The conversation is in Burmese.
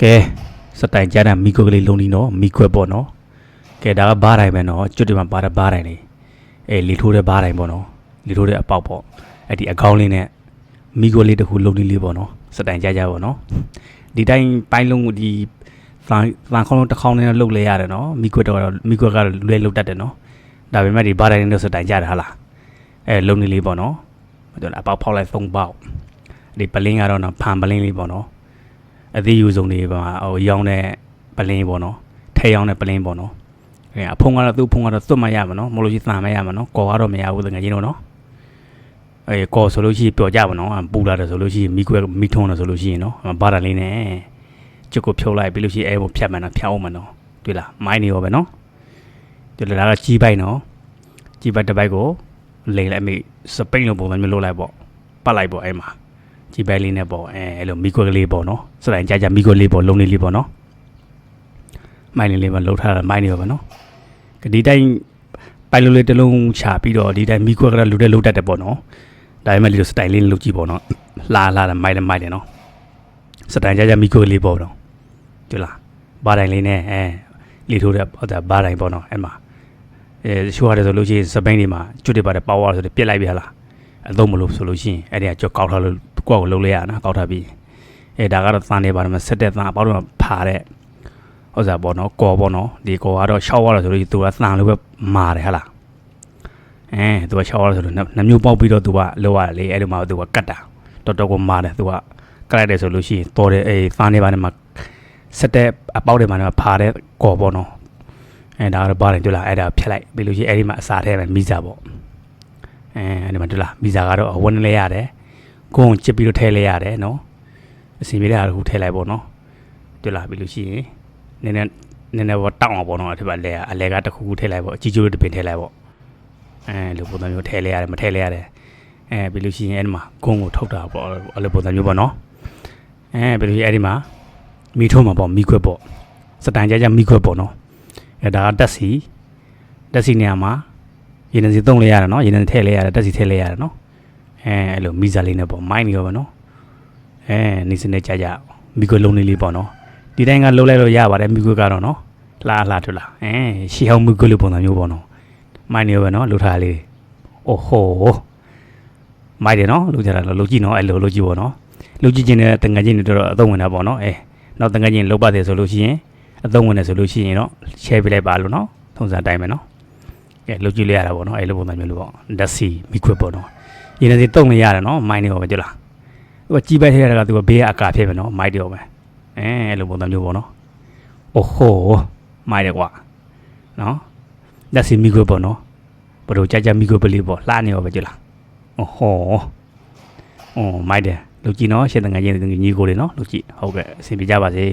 ကဲစတိုင်ကြတဲ့မီကိုကလေးလုံးဒီနော်မီခွဲပေါ့နော်ကဲဒါကဘားတိုင်းပဲနော်ကျွတ်တယ်မှာပါတဲ့ဘားတိုင်းလေးအဲလီထိုးတဲ့ဘားတိုင်းပေါ့နော်လီထိုးတဲ့အပေါက်ပေါ့အဲ့ဒီအကောင်းလေးနဲ့မီကိုလေးတစ်ခုလုံးဒီလေးပေါ့နော်စတိုင်ကြကြပေါ့နော်ဒီတိုင်းပိုင်းလုံးဒီသံသံခေါင်းလုံးတစ်ခေါင်းနဲ့လှုပ်လဲရတယ်နော်မီခွဲတော့မီခွဲကတော့လွဲလှုပ်တတ်တယ်နော်ဒါပေမဲ့ဒီဘားတိုင်းနဲ့စတိုင်ကြတယ်ဟာလားအဲလုံးဒီလေးပေါ့နော်ဘာပြောလဲအပေါက်ဖောက်လိုက်၃ပေါက်ဒီပလင်းကတော့နော်ဖန်ပလင်းလေးပေါ့နော် အသေးယူဆုံးတွေပါဟိုရောင်းတဲ့ပလင်းပေါ့နော်ထဲရောင်းတဲ့ပလင်းပေါ့နော်အဲအဖုံကတော့သူ့ဖုံကတော့သွတ်မရမှာနော်မလို့ရှိသံမရမှာနော်ကော်ကတော့မရဘူးတကယ်ချင်းတော့နော်အဲကော်ဆိုလို့ရှိရင်ပျော်ကြပါနော်ပူလာတယ်ဆိုလို့ရှိရင်မိခွဲမိထုံးတယ်ဆိုလို့ရှိရင်နော်ဘာတာလေးနဲ့ကျွတ်ကိုဖြုတ်လိုက်ပြီးလို့ရှိရင်အဲဘဖြတ်မှန်တော့ဖြတ်အောင်မှနော်တွေ့လားမိုင်းနေရောပဲနော်တွေ့လားဒါကကြီးပိုက်နော်ကြီးပိုက်တစ်ပိုက်ကိုလိန်လိုက်မိစပိန်လိုပုံစံမျိုးလုပ်လိုက်ပေါ့ပတ်လိုက်ပေါ့အဲမှာ ကြည်ပဲလေးနဲ့ပေါ့အဲအဲ့လိုမီကွက်ကလေးပေါ့နော်စတိုင်ကြကြမီကွက်လေးပေါ့လုံးလေးလေးပေါ့နော်မိုင်းလေးလေးပဲလှုပ်ထားတာမိုင်းနေပါပေါ့နော်ဒီတိုင်းပိုင်လိုလေးတစ်လုံးချပြီးတော့ဒီတိုင်းမီကွက်ကလေးလူတဲ့လှုပ်တတ်တယ်ပေါ့နော်ဒါပေမဲ့ဒီလိုစတိုင်လေးလှုပ်ကြည့်ပေါ့နော်လာလာတယ်မိုင်းတယ်မိုင်းတယ်နော်စတိုင်ကြကြမီကွက်လေးပေါ့နော်ဒီလားဘာတိုင်းလေးနဲ့အဲလီထိုးတဲ့ဟိုဒါဘာတိုင်းပေါ့နော်အဲ့မှာအဲရှိုးရတယ်ဆိုလို့ရှိရင်စပိန်တွေမှာကျွတ်တွေပါတယ်ပါဝါဆိုတော့ပြစ်လိုက်ပြီဟလားအသုံးမလို့ဆိုလို့ရှိရင်အဲ့ဒီကကြောက်ကောက်ထားလို့ ကိုယ့်ကိုလုံးလိုက်ရနော်ကောက်ထားပြီးအဲဒါကတော့သံနေပါတယ်မဆက်တဲ့သံအပေါတော့ဖာတဲ့ဥစ္စာပေါ့နော်ကော်ပေါ့နော်ဒီကော်ကတော့ရှောက်ရတာဆိုလို့သူကသံလိုပဲမာတယ်ဟလားအဲသူကရှောက်ရတာဆိုလို့နှမျိုးပေါက်ပြီးတော့သူကလောရတယ်လေအဲ့ဒီမှာသူကကတ်တာတော်တော်ကိုမာတယ်သူကကတ်လိုက်တယ်ဆိုလို့ရှိရင်တော်တယ်အေးသံနေပါတယ်မှာဆက်တဲ့အပေါက်တွေမှာဖာတဲ့ကော်ပေါ့နော်အဲဒါကတော့ပါတယ်တွေ့လားအဲ့ဒါဖြတ်လိုက်ပြီးလို့ရှိရင်အဲ့ဒီမှာအစာထဲမှာမိစားပေါ့အဲအဲ့ဒီမှာတွေ့လားဗီဇာကတော့အဝန်းလဲရတယ် ကိုယ်ကိုချစ်ပြီးတော့ထည့်လဲရတယ်နော်အစီမြေတဲ့ဟာတစ်ခုထည့်လိုက်ပေါ့နော်တွေ့လားပြီးလို့ရှိရင်နည်းနည်းနည်းနည်းပေါ့တောက်အောင်ပေါ့နော်ဒီမှာလဲအလဲကတစ်ခုခုထည့်လိုက်ပေါ့အကြီးကျိုးတစ်ပင်ထည့်လိုက်ပေါ့အဲလိုပုံစံမျိုးထည့်လဲရတယ်မထည့်လဲရတယ်အဲပြီးလို့ရှိရင်အဲ့ဒီမှာကိုယ်ကိုထုတ်တာပေါ့အဲ့လိုပုံစံမျိုးပေါ့နော်အဲပြီးလို့ရှိရင်အဲ့ဒီမှာမီထုံးမှာပေါ့မီခွက်ပေါ့စတိုင်ကြကြမီခွက်ပေါ့နော်အဲဒါကတက်စီတက်စီနေရာမှာရေနံစီသုံးလဲရတယ်နော်ရေနံထည့်လဲရတယ်တက်စီထည့်လဲရတယ်နော် အဲအဲ့လိုမီဇာလေးနဲ့ပေါ့မိုင်းနေရောပဲနော်အဲနေစနေကြကြမီကိုလုံးလေးလေးပေါ့နော်ဒီတိုင်းကလုံးလိုက်လို့ရပါတယ်မီကိုကတော့နော်လှလှထလားအဲရှီဟောင်းမီကိုလိုပုံစံမျိုးပေါ့နော်မိုင်းနေရောပဲနော်လှထားလေးအိုဟိုမိုင်းတယ်နော်လှကြတာလှကြည့်နော်အဲ့လိုလှကြည့်ပေါ့နော်လှကြည့်ခြင်းနဲ့တငယ်ချင်းတွေတော့အသုံးဝင်တာပေါ့နော်အဲနောက်တငယ်ချင်းလှပတ်တယ်ဆိုလို့ရှိရင်အသုံးဝင်တယ်ဆိုလို့ရှိရင်တော့ share ပေးလိုက်ပါလို့နော်ထုံစံတိုင်းပဲနော်ကဲလုတ်ကြည့်လိုက်ရတာပေါ့နော်အဲ့လိုပုံစံမျိုးလို့ပေါ့ဓာတ်စီမိခွက်ပေါ့နော် ရင်းနေစီတုံနေရတယ်နော်မိုင်းနေပါပဲကြလားသူကကြီးပဲထဲရတာကသူကဘေးကအကာဖြစ်ပဲနော်မိုက်တယ်ပဲအဲအဲ့လိုပုံစံမျိုးပေါ့နော်အိုဟိုမိုက်တယ်ကွာနော်ဓာတ်စီမိခွက်ပေါ့နော်ဘယ်လိုကြာကြာမိခွက်ပလေးပေါ့လှနေပါပဲကြလားအိုဟိုအော်မိုက်တယ်လုတ်ကြည့်နော်ရှင်းတငယ်ချင်းညီကိုလေးနော်လုတ်ကြည့်ဟုတ်ကဲ့အဆင်ပြေကြပါစေ